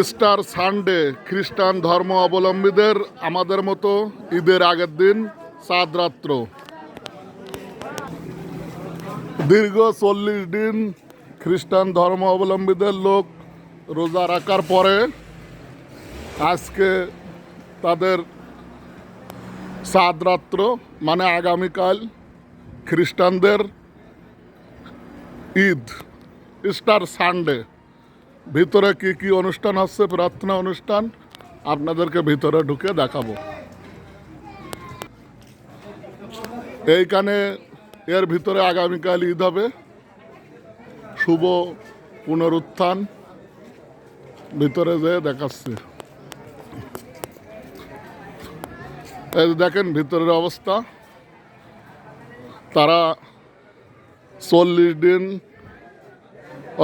Easter Sunday খ্রিস্টান ধর্ম অবলম্বীদের আমাদের মতো ঈদের আগের দিন চাঁদ রাত্র। দীর্ঘ চল্লিশ দিন খ্রিস্টান ধর্ম অবলম্বীদের লোক রোজা রাখার পরে আজকে তাদের চাঁদ রাত্র মানে আগামীকাল খ্রিস্টানদের ঈদ ইস্টার সানডে ভিতরে কি কি অনুষ্ঠান হচ্ছে, প্রার্থনা অনুষ্ঠান, আপনাদেরকে ভিতরে ঢুকে দেখাবো। এইখানে এর ভিতরে আগামীকাল ঈদ হবে। শুভ পুনরুত্থান। ভিতরে যেয়ে দেখাচ্ছে। এই দেখেন ভিতরের অবস্থা। তারা চল্লিশ দিন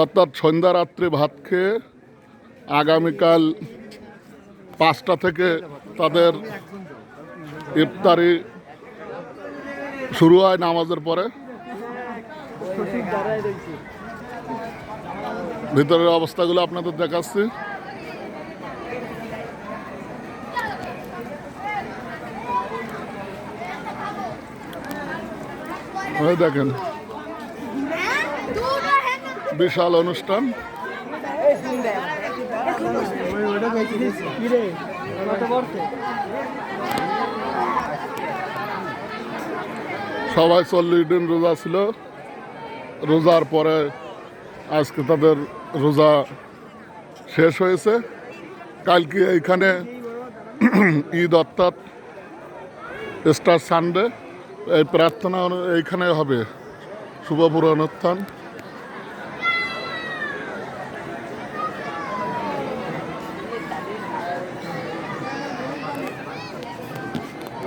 অর্থাৎ সন্ধ্যা রাত্রে ভাত খেয়ে আগামীকাল পাঁচটা থেকে তাদের ইফতারি শুরু হয় নামাজের পরে। ভিতরের অবস্থাগুলো আপনাদের দেখাচ্ছি। দেখেন। বিশাল অনুষ্ঠান। সবাই চল্লিশ দিন রোজা ছিল। রোজার পরে আজকে তাদের রোজা শেষ হয়েছে। কালকে এইখানে ঈদ অর্থাৎ স্টার সানডে। এই প্রার্থনা এইখানে হবে। শুভপুর অনুষ্ঠান আপনাদেরকে ভিতরে দেখাচ্ছি পরম পিতার একমাত্র পুত্র যিনি কুমারী মারিয়ার গর্ভে জন্মগ্রহণ করে ক্রুশে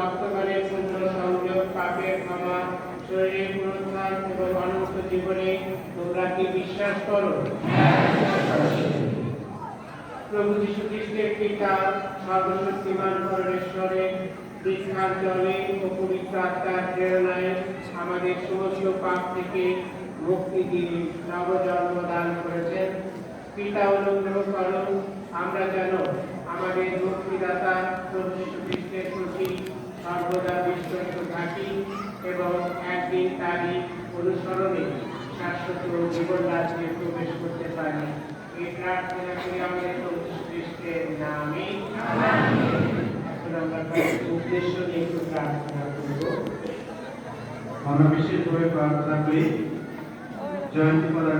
ভক্তগণের পুণ্য সংযোগ পাপের ক্ষমা শরীরের পুনরুদ্ধার এবং অনন্ত জীবনে তোমরা কি বিশ্বাস করো? প্রভু যীশু খ্রিস্টের পিতা, সর্বশক্তিমান পরমেশ্বরের দীক্ষার জলে ও পবিত্র আত্মার প্রেরণায় আমাদের সমস্ত পাপ থেকে মুক্তি দিয়ে নবজন্ম দান করেছেন। পিতা অনুগ্রহ করো আমরা যেন আমাদের মুক্তিদাতা প্রভু যীশু খ্রিস্টের প্রতি সর্বদা বিশ্বস্ত থাকি এবং একদিন তারই অনুসরণে শাশ্বত জীবন রাজ্যে প্রবেশ করতে পারি। এই প্রার্থনা করি আমাদের নামে। এখন আমরা উদ্দেশ্য নিয়ে একটু প্রার্থনা করব। আমরা বিশেষভাবে প্রার্থনা করি।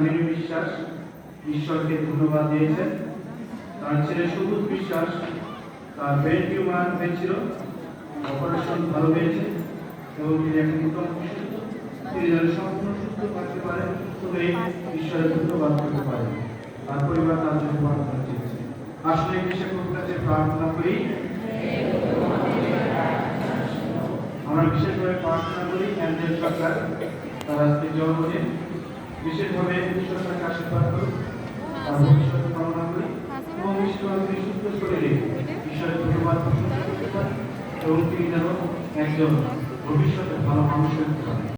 নির্বিশ্বাস ঈশ্বরকে ধন্যবাদ দিয়েছেন। তার ছেলে সবুজ বিশ্বাস, তার ব্রেন টিউমার হয়েছিল। অপারেশন ভালো হয়েছে এবং তিনি এখন মোটামুটি সুস্থ। তিনি যেন সম্পূর্ণ সুস্থ থাকতে পারেন তবে ঈশ্বরের ধন্যবাদ করতে পারেন। তার পরিবার তার জন্য প্রার্থনা চেয়েছে। আসলে কৃষকের কাছে প্রার্থনা করি। আমরা বিশেষভাবে প্রার্থনা করি অ্যান্ড্রেল সরকার তার আজকে জন্মদিন। বিশেষভাবে ঈশ্বর তাকে আশীর্বাদ করুন তার ভবিষ্যৎ কামনা করি। এবং বিশেষভাবে তিনি সুস্থ শরীরে ঈশ্বরের ধন্যবাদ প্রশংসা করতে পারেন এবং তিনি যেন একজন ভবিষ্যতে ভালো মানুষ হতে পারেন